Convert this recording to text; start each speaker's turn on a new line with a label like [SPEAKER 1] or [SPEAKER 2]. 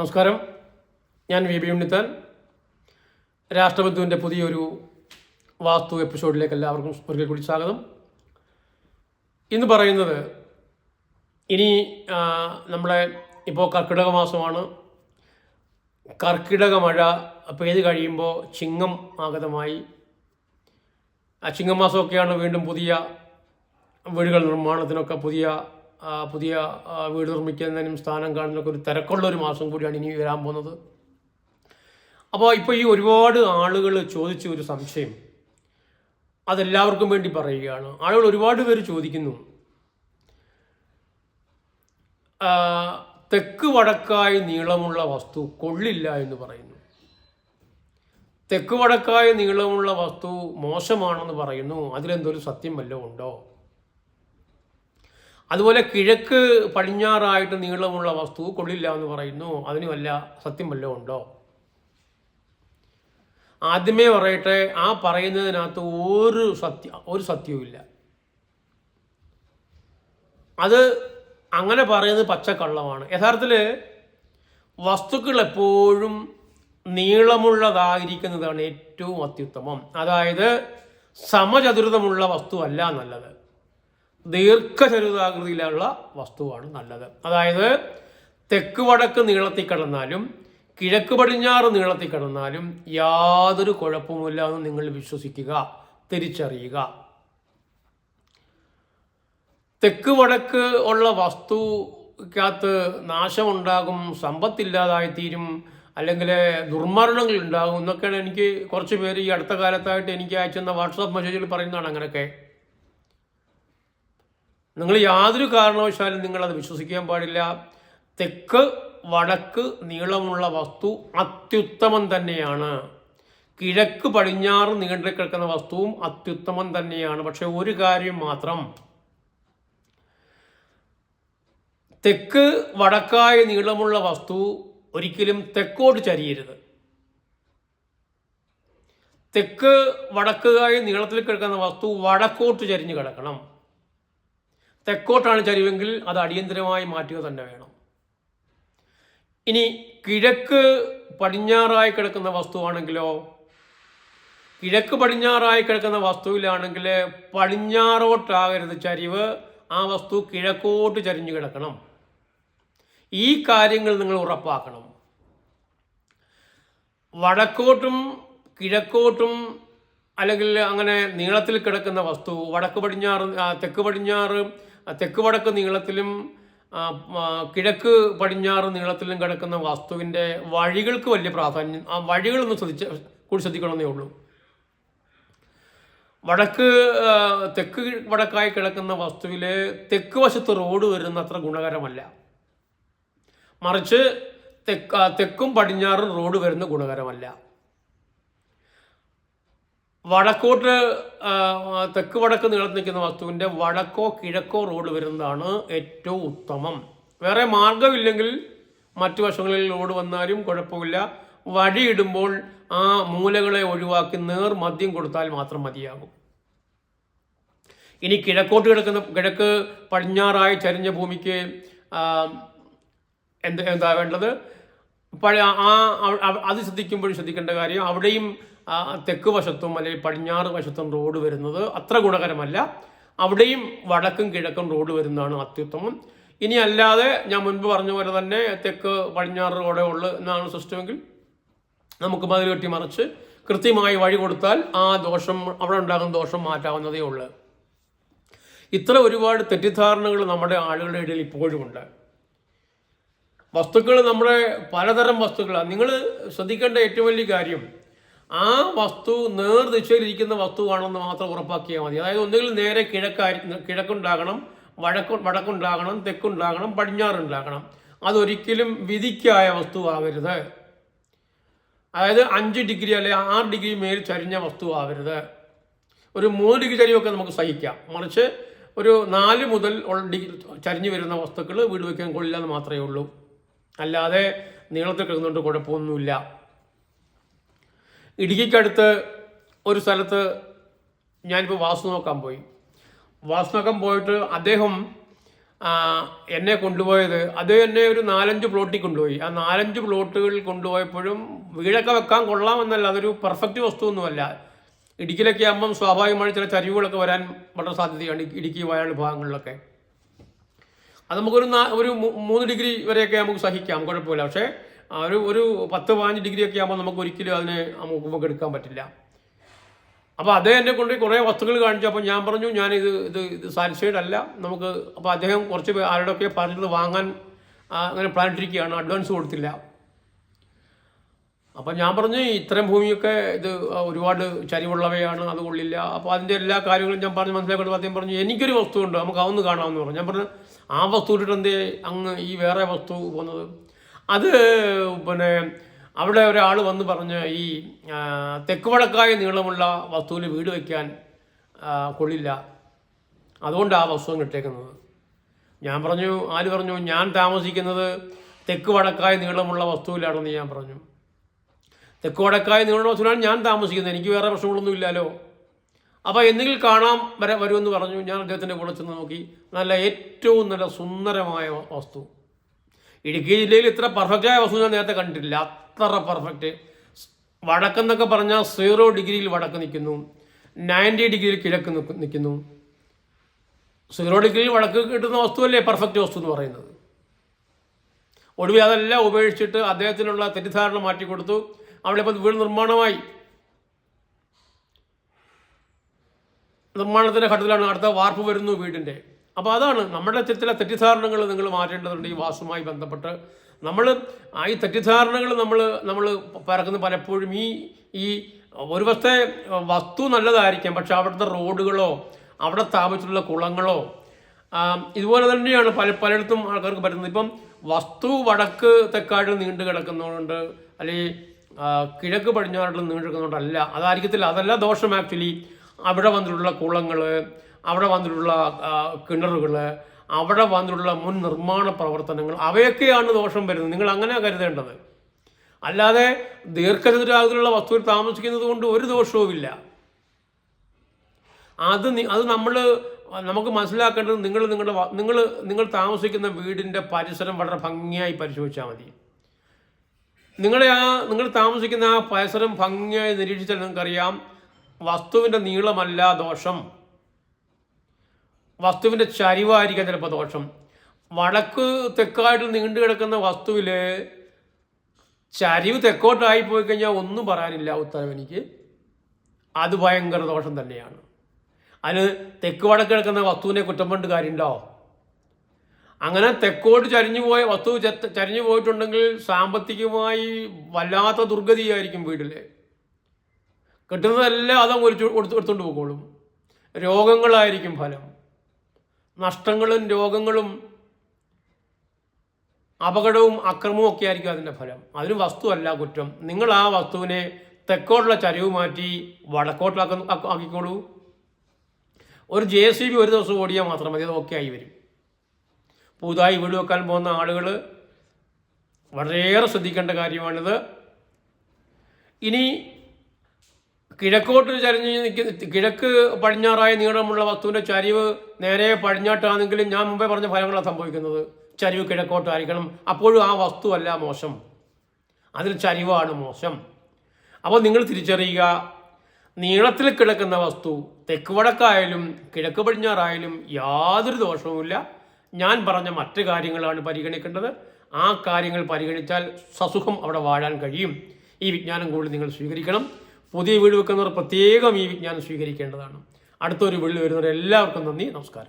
[SPEAKER 1] നമസ്കാരം. ഞാൻ V B Unnithan. രാഷ്ട്രബന്ധുവിന്റെ പുതിയൊരു വാസ്തു എപ്പിസോഡിലേക്ക് എല്ലാവർക്കും ഒരിക്കൽ കൂടി സ്വാഗതം. ഇന്ന് പറയുന്നത് ഇനി നമ്മളെ ഇപ്പോൾ കർക്കിടക മാസമാണ്. കർക്കിടക മഴ പെയ്ത് കഴിയുമ്പോൾ ചിങ്ങം ആഗതമായി. ആ ചിങ്ങമാസമൊക്കെയാണ് വീണ്ടും പുതിയ വീടുകൾ നിർമ്മാണത്തിനൊക്കെ പുതിയ പുതിയ വീട് നിർമ്മിക്കുന്നതിനും സ്ഥാനം കാണുന്നതിനൊക്കെ ഒരു തിരക്കുള്ള ഒരു മാസം കൂടിയാണ് ഇനി വരാൻ പോകുന്നത്. അപ്പോൾ ഇപ്പോൾ ഈ ഒരുപാട് ആളുകൾ ചോദിച്ച ഒരു സംശയം. അതെല്ലാവർക്കും വേണ്ടി പറയുകയാണ്. ആളുകൾ ഒരുപാട് പേര് ചോദിക്കുന്നു. തെക്ക് വടക്കായി നീളമുള്ള വസ്തു കൊള്ളില്ല എന്ന് പറയുന്നു. തെക്ക് വടക്കായി നീളമുള്ള വസ്തു മോശമാണെന്ന് പറയുന്നു. അതിലെന്തൊരു സത്യം വല്ലതും ഉണ്ടോ? അതുപോലെ കിഴക്ക് പടിഞ്ഞാറായിട്ട് നീളമുള്ള വസ്തു കൊള്ളില്ല എന്ന് പറയുന്നു. അതിന് വല്ല സത്യം വല്ലതും ഉണ്ടോ? ആദ്യമേ പറയട്ടെ ആ പറയുന്നതിനകത്ത് ഒരു സത്യ ഒരു സത്യവുമില്ല അത് അങ്ങനെ പറയുന്നത് പച്ചക്കള്ളമാണ്. യഥാർത്ഥത്തിൽ വസ്തുക്കൾ എപ്പോഴും നീളമുള്ളതായിരിക്കുന്നതാണ് ഏറ്റവും അത്യുത്തമം. അതായത് സമചതുരതമുള്ള വസ്തു അല്ല നല്ലത്. ദീർഘചതുരാകൃതിയിലുള്ള വസ്തുവാണ് നല്ലത്. അതായത് തെക്ക് വടക്ക് നീളത്തിൽ കിടന്നാലും കിഴക്ക് പടിഞ്ഞാറ് നീളത്തിൽ കിടന്നാലും യാതൊരു കുഴപ്പമില്ല എന്ന് നിങ്ങൾ വിശ്വസിക്കുക തിരിച്ചറിയുക. തെക്ക് വടക്ക് ഉള്ള വസ്തുക്കകത്ത് നാശമുണ്ടാകും സമ്പത്തില്ലാതായിത്തീരും അല്ലെങ്കിൽ ദുർമരണങ്ങൾ ഉണ്ടാകും എന്നൊക്കെയാണ് എനിക്ക് കുറച്ച് പേര് ഈ അടുത്ത കാലത്തായിട്ട് എനിക്ക് അയച്ചെന്ന വാട്സാപ്പ് മെസ്സേജിൽ പറയുന്നതാണ് അങ്ങനെയൊക്കെ. നിങ്ങൾ യാതൊരു കാരണവശാലും നിങ്ങളത് വിശ്വസിക്കാൻ പാടില്ല. തെക്ക് വടക്ക് നീളമുള്ള വസ്തു അത്യുത്തമം തന്നെയാണ്. കിഴക്ക് പടിഞ്ഞാറ് നീണ്ടു കിടക്കുന്ന വസ്തുവും അത്യുത്തമം തന്നെയാണ്. പക്ഷെ ഒരു കാര്യം മാത്രം. തെക്ക് വടക്കായ നീളമുള്ള വസ്തു ഒരിക്കലും തെക്കോട്ട് ചരിയരുത്. തെക്ക് വടക്കായ നീളത്തിൽ കിടക്കുന്ന വസ്തു വടക്കോട്ട് ചരിഞ്ഞു കിടക്കണം. തെക്കോട്ടാണ് ചരിവെങ്കിൽ അത് അടിയന്തരമായി മാറ്റുക തന്നെ വേണം. ഇനി കിഴക്ക് പടിഞ്ഞാറായി കിടക്കുന്ന വസ്തുവാണെങ്കിലോ കിഴക്ക് പടിഞ്ഞാറായി കിടക്കുന്ന വസ്തുവിലാണെങ്കിൽ പടിഞ്ഞാറോട്ടാകരുത് ചരിവ് ആ വസ്തു കിഴക്കോട്ട് ചരിഞ്ഞു കിടക്കണം. ഈ കാര്യങ്ങൾ നിങ്ങൾ ഉറപ്പാക്കണം. വടക്കോട്ടും കിഴക്കോട്ടും അല്ലെങ്കിൽ അങ്ങനെ നീളത്തിൽ കിടക്കുന്ന വസ്തു വടക്ക് പടിഞ്ഞാറ് തെക്ക് പടിഞ്ഞാറ് തെക്ക് വടക്ക് നീളത്തിലും കിഴക്ക് പടിഞ്ഞാറ് നീളത്തിലും കിടക്കുന്ന വാസ്തുവിന്റെ വഴികൾക്ക് വലിയ പ്രാധാന്യം ആ വഴികളൊന്ന് ശ്രദ്ധിച്ച് കൂടി ശ്രദ്ധിക്കണമെന്നേ ഉള്ളൂ. വടക്ക് തെക്ക് വടക്കായി കിടക്കുന്ന വസ്തുവിൽ തെക്ക് വശത്ത് റോഡ് വരുന്ന അത്ര ഗുണകരമല്ല. മറിച്ച് തെക്ക് തെക്കും പടിഞ്ഞാറും റോഡ് വരുന്ന ഗുണകരമല്ല. വടക്കോട്ട് തെക്ക് വടക്ക് നീളത്ത് നിൽക്കുന്ന വസ്തുവിന്റെ വടക്കോ കിഴക്കോ റോഡ് വരുന്നതാണ് ഏറ്റവും ഉത്തമം. വേറെ മാർഗമില്ലെങ്കിൽ മറ്റു വശങ്ങളിൽ റോഡ് വന്നാലും കുഴപ്പമില്ല. വഴിയിടുമ്പോൾ ആ മൂലകളെ ഒഴിവാക്കി നേർ മദ്യം കൊടുത്താൽ മാത്രം മതിയാകും. ഇനി കിഴക്കോട്ട് കിടക്കുന്ന കിഴക്ക് പടിഞ്ഞാറായി ചരിഞ്ഞ ഭൂമിക്ക് എന്ത് എന്താ വേണ്ടത്? പഴയ ആ അത് ശ്രദ്ധിക്കുമ്പോഴും ശ്രദ്ധിക്കേണ്ട കാര്യം അവിടെയും തെക്ക് വശത്തും അല്ലെങ്കിൽ പടിഞ്ഞാറ് വശത്തും റോഡ് വരുന്നത് അത്ര ഗുണകരമല്ല. അവിടെയും വടക്കും കിഴക്കും റോഡ് വരുന്നതാണ് അത്യുത്തമം. ഇനി അല്ലാതെ ഞാൻ മുൻപ് പറഞ്ഞ പോലെ തന്നെ തെക്ക് പടിഞ്ഞാറ് റോഡേ ഉള്ളു എന്നാണ് സിസ്റ്റമെങ്കിൽ നമുക്ക് മതിൽ കെട്ടി മറിച്ച് കൃത്യമായി വഴി കൊടുത്താൽ ആ ദോഷം അവിടെ ഉണ്ടാകുന്ന ദോഷം മാറ്റാവുന്നതേ ഉള്ളൂ. ഇത്ര ഒരുപാട് തെറ്റിദ്ധാരണകൾ നമ്മുടെ ആളുകളുടെ ഇടയിൽ ഇപ്പോഴും ഉണ്ട്. വസ്തുക്കൾ നമ്മുടെ പലതരം വസ്തുക്കളാണ് നിങ്ങൾ ശ്രദ്ധിക്കേണ്ട ഏറ്റവും വലിയ കാര്യം ആ വസ്തു നേർദിശയിലിരിക്കുന്ന വസ്തുവാണെന്ന് മാത്രം ഉറപ്പാക്കിയാൽ മതി. അതായത് ഒന്നുകിൽ നേരെ കിഴക്കായി കിഴക്കുണ്ടാകണം വഴക്കു വടക്കുണ്ടാകണം തെക്കുണ്ടാകണം പടിഞ്ഞാറുണ്ടാകണം. അതൊരിക്കലും വിധിക്കായ വസ്തുവാകരുത്. അതായത് അഞ്ച് ഡിഗ്രി അല്ലെ ആറ് ഡിഗ്രി മേൽ ചരിഞ്ഞ വസ്തുവാകരുത്. ഒരു മൂന്ന് ഡിഗ്രി ചരിവൊക്കെ നമുക്ക് സഹിക്കാം. മറിച്ച് ഒരു നാല് മുതൽ ഉള്ള ഡിഗ്രി ചരിഞ്ഞു വരുന്ന വസ്തുക്കൾ വീട് വയ്ക്കാൻ കൊള്ളില്ല എന്ന് മാത്രമേ ഉള്ളൂ. അല്ലാതെ നീളത്തിൽ കിടന്നുകൊണ്ട് കുഴപ്പമൊന്നുമില്ല. ഇടുക്കിക്കടുത്ത് ഒരു സ്ഥലത്ത് ഞാനിപ്പോൾ വാസ്തു നോക്കാൻ പോയി. വാസ്തു നോക്കാൻ പോയിട്ട് അദ്ദേഹം എന്നെ കൊണ്ടുപോയത് അദ്ദേഹം എന്നെ ഒരു നാലഞ്ച് പ്ലോട്ടിൽ കൊണ്ടുപോയി. ആ നാലഞ്ച് പ്ലോട്ടുകളിൽ കൊണ്ടുപോയപ്പോഴും വീടൊക്കെ വെക്കാൻ കൊള്ളാമെന്നല്ല അതൊരു പെർഫെക്റ്റ് വസ്തുവൊന്നുമല്ല. ഇടുക്കിയിലൊക്കെ ആകുമ്പം സ്വാഭാവികമായി ചില ചരിവുകളൊക്കെ വരാൻ വളരെ സാധ്യതയാണ് ഇടുക്കി വയനാട് ഭാഗങ്ങളിലൊക്കെ. അത് നമുക്കൊരു ഒരു മൂന്ന് ഡിഗ്രി വരെയൊക്കെ നമുക്ക് സഹിക്കാം കുഴപ്പമില്ല. പക്ഷേ ഒരു ഒരു പത്ത് പതിനഞ്ച് ഡിഗ്രി ഒക്കെ ആകുമ്പോൾ നമുക്ക് ഒരിക്കലും അതിനെ നമുക്ക് നമുക്ക് എടുക്കാൻ പറ്റില്ല. അപ്പോൾ അദ്ദേഹം എന്നെ കൊണ്ട് കുറേ വസ്തുക്കൾ കാണിച്ചു. അപ്പോൾ ഞാൻ പറഞ്ഞു ഞാൻ ഇത് ഇത് ഇത് സാറ്റിസ്ഫൈഡ് അല്ല. നമുക്ക് അപ്പോൾ അദ്ദേഹം കുറച്ച് ആരുടെയൊക്കെ പറഞ്ഞത് വാങ്ങാൻ അങ്ങനെ പ്ലാൻ ഇട്ടിരിക്കുകയാണ്. അഡ്വാൻസ് കൊടുത്തില്ല. അപ്പം ഞാൻ പറഞ്ഞു ഇത്രയും ഭൂമിയൊക്കെ ഇത് ഒരുപാട് ചരിവുള്ളവയാണ് അത് കൊള്ളില്ല അപ്പോൾ അതിന്റെ എല്ലാ കാര്യങ്ങളും ഞാൻ പറഞ്ഞ് മനസ്സിലാക്കിയിട്ട് അദ്ദേഹം പറഞ്ഞു എനിക്കൊരു വസ്തു ഉണ്ട് നമുക്ക് അതൊന്ന് കാണാമെന്ന് പറഞ്ഞു. ഞാൻ പറഞ്ഞു ആ വസ്തു ഇട്ടിട്ട് എന്തേ അങ്ങ് ഈ വേറെ വസ്തു പോകുന്നത്. അത് പിന്നെ അവിടെ ഒരാൾ വന്ന് പറഞ്ഞ് ഈ തെക്ക് വടക്കായ നീളമുള്ള വസ്തുവിൽ വീട് വയ്ക്കാൻ കൊള്ളില്ല. അതുകൊണ്ട് ആ വസ്തു കിട്ടേക്കുന്നത് ഞാൻ പറഞ്ഞു ആര് പറഞ്ഞു? ഞാൻ താമസിക്കുന്നത് തെക്ക് വടക്കായ നീളമുള്ള വസ്തുവിലാണെന്ന് ഞാൻ പറഞ്ഞു. തെക്ക് നിങ്ങളുടെ നീളമുള്ള ഞാൻ താമസിക്കുന്നത് എനിക്ക് വേറെ പ്രശ്നങ്ങളൊന്നും ഇല്ലല്ലോ. അപ്പോൾ എന്തെങ്കിലും കാണാൻ വരെ വരുമെന്ന് പറഞ്ഞു. ഞാൻ അദ്ദേഹത്തിന്റെ കൂടെ ചെന്ന് നോക്കി. നല്ല ഏറ്റവും നല്ല സുന്ദരമായ വസ്തു. ഇടുക്കി ജില്ലയിൽ ഇത്ര പെർഫെക്റ്റായ വസ്തു ഞാൻ നേരത്തെ കണ്ടിട്ടില്ല. അത്ര പെർഫെക്റ്റ് വടക്കെന്നൊക്കെ പറഞ്ഞാൽ സീറോ ഡിഗ്രിയിൽ വടക്ക് നിൽക്കുന്നു. നയന്റി ഡിഗ്രിയിൽ കിഴക്ക് നിൽക്കു- നിൽക്കുന്നു. സീറോ ഡിഗ്രിയിൽ വടക്ക് കിട്ടുന്ന വസ്തുവല്ലേ പെർഫെക്റ്റ് വസ്തു എന്ന് പറയുന്നത്? ഒടുവിൽ അതെല്ലാം ഉപേക്ഷിച്ചിട്ട് അദ്ദേഹത്തിനുള്ള തെറ്റിദ്ധാരണ മാറ്റിക്കൊടുത്തു. അവിടെ ഇപ്പം വീട് നിർമ്മാണമായി. നിർമ്മാണത്തിന്റെ ഘട്ടത്തിലാണ് അടുത്ത വാർപ്പ് വരുന്നു വീടിന്റെ അപ്പോൾ അതാണ് നമ്മുടെ ചില തെറ്റിദ്ധാരണകൾ നിങ്ങൾ മാറ്റേണ്ടതുണ്ട് ഈ വാസുമായി ബന്ധപ്പെട്ട്. നമ്മൾ ഈ തെറ്റിദ്ധാരണകൾ നമ്മൾ നമ്മൾ പരക്കുന്ന പലപ്പോഴും ഈ ഈ ഒരു വശത്തെ വസ്തു നല്ലതായിരിക്കാം പക്ഷെ അവിടുത്തെ റോഡുകളോ അവിടെ സ്ഥാപിച്ചിട്ടുള്ള കുളങ്ങളോ ഇതുപോലെ തന്നെയാണ് പല പലയിടത്തും ആൾക്കാർക്ക് പറ്റുന്നത്. ഇപ്പം വസ്തു വടക്ക് തെക്കാട് നീണ്ടു കിടക്കുന്നതുകൊണ്ട് അല്ലെങ്കിൽ കിഴക്ക് പടിഞ്ഞാറിൽ നീണ്ടുകൊണ്ടല്ല അതായിരിക്കത്തില്ല. അതല്ല ദോഷം ആക്ച്വലി അവിടെ വന്നിട്ടുള്ള കുളങ്ങൾ അവിടെ വന്നിട്ടുള്ള കിണറുകൾ അവിടെ വന്നിട്ടുള്ള മുൻ നിർമ്മാണ പ്രവർത്തനങ്ങൾ അവയൊക്കെയാണ് ദോഷം വരുന്നത്. നിങ്ങൾ അങ്ങനെ കരുതേണ്ടത്. അല്ലാതെ ദീർഘചതുരാകൃതിയിലുള്ള വസ്തുവിൽ താമസിക്കുന്നത് കൊണ്ട് ഒരു ദോഷവുമില്ല. അത് അത് നമ്മൾ നമുക്ക് മനസ്സിലാക്കേണ്ടത് നിങ്ങൾ നിങ്ങളുടെ നിങ്ങൾ നിങ്ങൾ താമസിക്കുന്ന വീടിന്റെ പരിസരം വളരെ ഭംഗിയായി പരിശോധിച്ചാൽ മതി. നിങ്ങളെ ആ നിങ്ങൾ താമസിക്കുന്ന ആ പരിസരം ഭംഗിയായി നിരീക്ഷിച്ചാൽ നിങ്ങൾക്കറിയാം വസ്തുവിന്റെ നീളമല്ല ദോഷം. വസ്തുവിന്റെ ചരിവായിരിക്കാം ചിലപ്പോൾ ദോഷം. വടക്ക് തെക്കായിട്ട് നീണ്ടു കിടക്കുന്ന വസ്തുവിൽ ചരിവ് തെക്കോട്ടായി പോയി കഴിഞ്ഞാൽ ഒന്നും പറയാനില്ല ഉത്തരം എനിക്ക്. അത് ഭയങ്കര ദോഷം തന്നെയാണ്. അതിന് തെക്ക് വടക്ക് കിടക്കുന്ന വസ്തുവിനെ കുറ്റം കൊണ്ട് കാര്യമുണ്ടോ? അങ്ങനെ തെക്കോട്ട് ചരിഞ്ഞു പോയ വസ്തു ചരിഞ്ഞു പോയിട്ടുണ്ടെങ്കിൽ സാമ്പത്തികമായി വല്ലാത്ത ദുർഗതിയായിരിക്കും വീട്ടിൽ കിട്ടുന്നതെല്ലാം അതങ്ങ് ഒരു കൊടുത്ത് എടുത്തുകൊണ്ട് പോയിക്കോളും രോഗങ്ങളായിരിക്കും ഫലം. നഷ്ടങ്ങളും രോഗങ്ങളും അപകടവും അക്രമവും ഒക്കെ ആയിരിക്കും അതിന്റെ ഫലം. അതിന് വസ്തുവല്ല കുറ്റം. നിങ്ങൾ ആ വസ്തുവിനെ തെക്കോട്ടുള്ള ചരിവ് മാറ്റി വടക്കോട്ടിലാക്ക ആക്കിക്കോളൂ. ഒരു ജെ സി ബി ഒരു ദിവസം ഓടിയാൽ മാത്രം മതി അത് ഓക്കെ ആയി വരും. പുതുതായി വീട് വെക്കാൻ പോകുന്ന ആളുകൾ വളരെയേറെ ശ്രദ്ധിക്കേണ്ട കാര്യമാണിത്. ഇനി കിഴക്കോട്ട് ചരിഞ്ഞ് നിൽക്കുന്ന കിഴക്ക് പടിഞ്ഞാറായ നീളമുള്ള വസ്തുവിന്റെ ചരിവ് നേരെ പടിഞ്ഞാട്ടാണെങ്കിലും ഞാൻ മുമ്പേ പറഞ്ഞ ഫലങ്ങളാണ് സംഭവിക്കുന്നത്. ചരിവ് കിഴക്കോട്ടായിരിക്കണം. അപ്പോഴും ആ വസ്തുവല്ല മോശം. അതിൽ ചരിവാണ് മോശം. അപ്പോൾ നിങ്ങൾ തിരിച്ചറിയുക നീളത്തിൽ കിടക്കുന്ന വസ്തു തെക്ക് വടക്കായാലും കിഴക്ക് പടിഞ്ഞാറായാലും യാതൊരു ദോഷവുമില്ല. ഞാൻ പറഞ്ഞ മറ്റു കാര്യങ്ങളാണ് പരിഗണിക്കേണ്ടത്. ആ കാര്യങ്ങൾ പരിഗണിച്ചാൽ സസുഖം അവിടെ വാഴാൻ കഴിയും. ഈ വിജ്ഞാനം കൂടി നിങ്ങൾ സ്വീകരിക്കണം. പുതിയ വീട് വെക്കുന്നവർ പ്രത്യേകം ഈ വിജ്ഞാനം സ്വീകരിക്കേണ്ടതാണ്. അടുത്തൊരു വീട് വരുന്നവർ എല്ലാവർക്കും നന്ദി നമസ്കാരം.